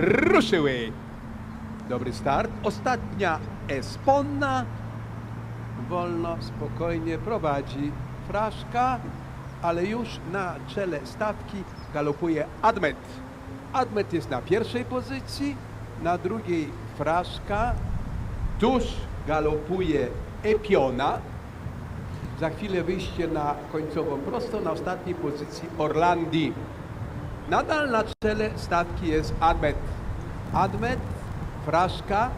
ruszyły. Dobry start. Ostatnia Esponna. Wolno, spokojnie prowadzi Fraszka, ale już na czele stawki galopuje Admet. Admet jest na pierwszej pozycji, na drugiej Fraszka, tuż galopuje Epiona. Za chwilę wyjście na końcową prosto, na ostatniej pozycji Orlandi. Nadal na czele stawki jest Admet. Admet, Fraszka,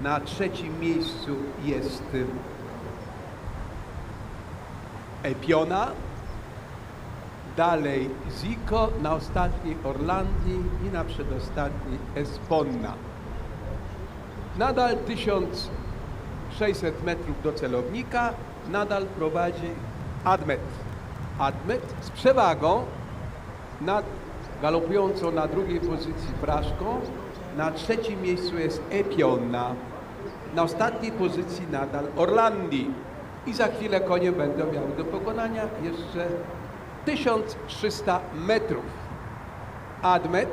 na trzecim miejscu jest y, Epiona, dalej Zico, na ostatniej Orlandi i na przedostatniej Esponna. Nadal 1600 metrów do celownika, nadal prowadzi Admet. Admet z przewagą nad galopującą na drugiej pozycji Fraszką, na trzecim miejscu jest Epionna, na ostatniej pozycji nadal Orlandi. I za chwilę konie będą miały do pokonania jeszcze 1300 metrów. Admet,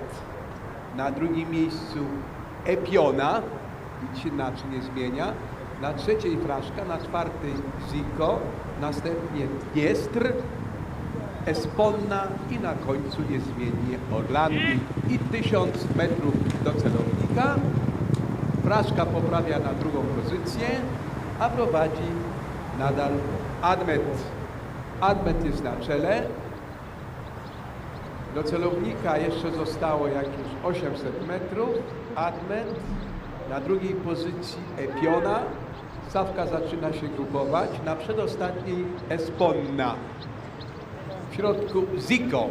na drugim miejscu Epiona, nic inaczej nie zmienia, na trzeciej Fraszka, na czwartej Zico, następnie Dniestr, Esponna i na końcu niezmiennie Orlandi. I 1000 metrów do celownika. Fraszka poprawia na drugą pozycję, a prowadzi nadal Admet. Admet jest na czele. Do celownika jeszcze zostało jakieś 800 metrów. Admet na drugiej pozycji Epiona. Stawka zaczyna się grupować. Na przedostatniej Esponna w środku Zico.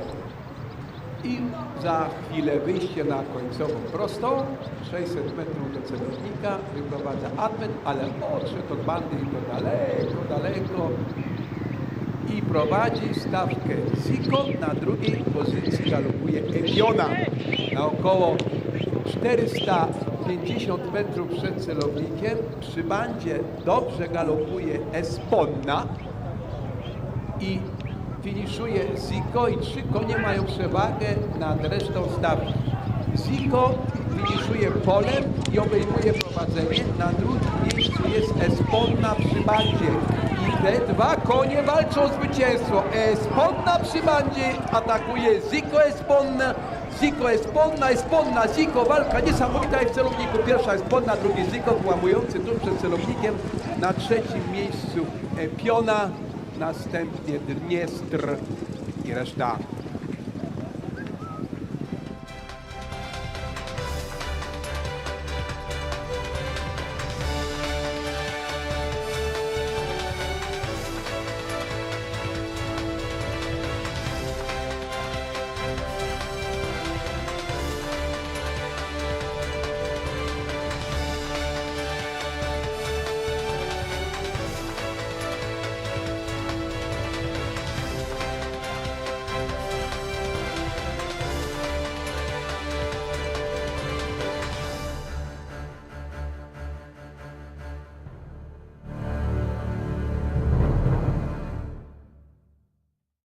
I za chwilę wyjście na końcową prostą, 600 metrów do celownika, wyprowadza Advent, ale odszedł od bandy i to daleko, daleko i prowadzi stawkę Zico, na drugiej pozycji galopuje Epiona. Na około 450 metrów przed celownikiem przy bandzie dobrze galopuje Esponna i finiszuje Zico i trzy konie mają przewagę nad resztą stawki. Zico finiszuje polem i obejmuje prowadzenie. Na drugim miejscu jest Esponna przy bandzie. I te dwa konie walczą o zwycięstwo. Esponna przy bandzie atakuje Zico Esponna. Zico Esponna, Esponna, Zico, walka niesamowita jest w celowniku. Pierwsza Esponna, drugi Zico, włamujący tuż przed celownikiem. Na trzecim miejscu Piona następnie Dniestr i reszta